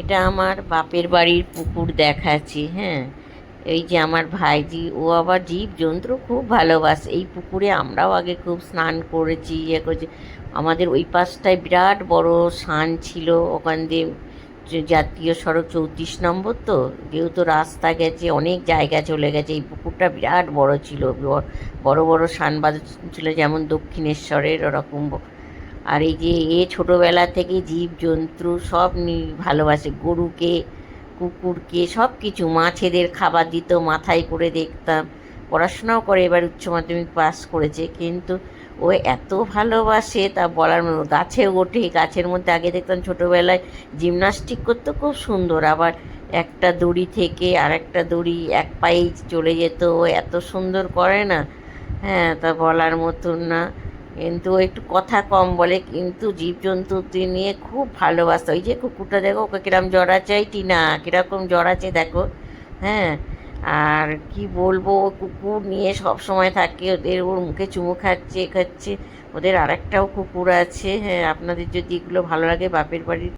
এটা আমার বাপের বাড়ির পুকুর দেখাচ্ছি হ্যাঁ। এই যে আমার ভাইজি, ও আবার জীব জন্তু খুব ভালোবাসে। এই পুকুরে আমরাও আগে খুব স্নান করেছি ইয়ে করেছি। আমাদের ওই পাশটায় বিরাট বড় সান ছিল, ওখান দিয়ে জাতীয় সড়ক চৌত্রিশ নম্বর তো, যেহেতু রাস্তা গেছে, অনেক জায়গা চলে গেছে। এই পুকুরটা বিরাট বড় ছিল, বড় বড় বড় বাজার ছিল, যেমন দক্ষিণেশ্বরের ওরকম আর এই যে এ ছোটোবেলা থেকে জীব জন্তু সব ভালোবাসে। গরুকে, কুকুরকে, সব কিছু। মাছেদের খাবার দিত, মাথায় করে দেখতাম। পড়াশোনাও করে এবার উচ্চ মাধ্যমিক পাস করেছে। কিন্তু ও এত ভালোবাসে তা বলার মতো গাছে ওঠে, গাছের মধ্যে আগে দেখতাম ছোটোবেলায় জিমনাস্টিক করতো, খুব সুন্দর। আবার একটা দড়ি থেকে আর একটা দড়ি এক পায়েই চলে যেত। ও এত সুন্দর করে না। হ্যাঁ তা বলার মতন না। কিন্তু একটু কথা কম বলে, কিন্তু জীবজন্তু নিয়ে খুব ভালোবাসত। ওই যে কুকুরটা দেখো, ওকে কিরম জড়াচ্ছে এই টিনা, কীরকম জড়াচ্ছে দেখো হ্যাঁ? আর কি বলব, ও কুকুর নিয়ে সব সময় থাকে, ওদের ওর মুখে চুমু খাচ্ছে খাচ্ছে। ওদের আরেকটাও কুকুর আছে হ্যাঁ? আপনাদের যদি এগুলো ভালো লাগে, বাপের বাড়ির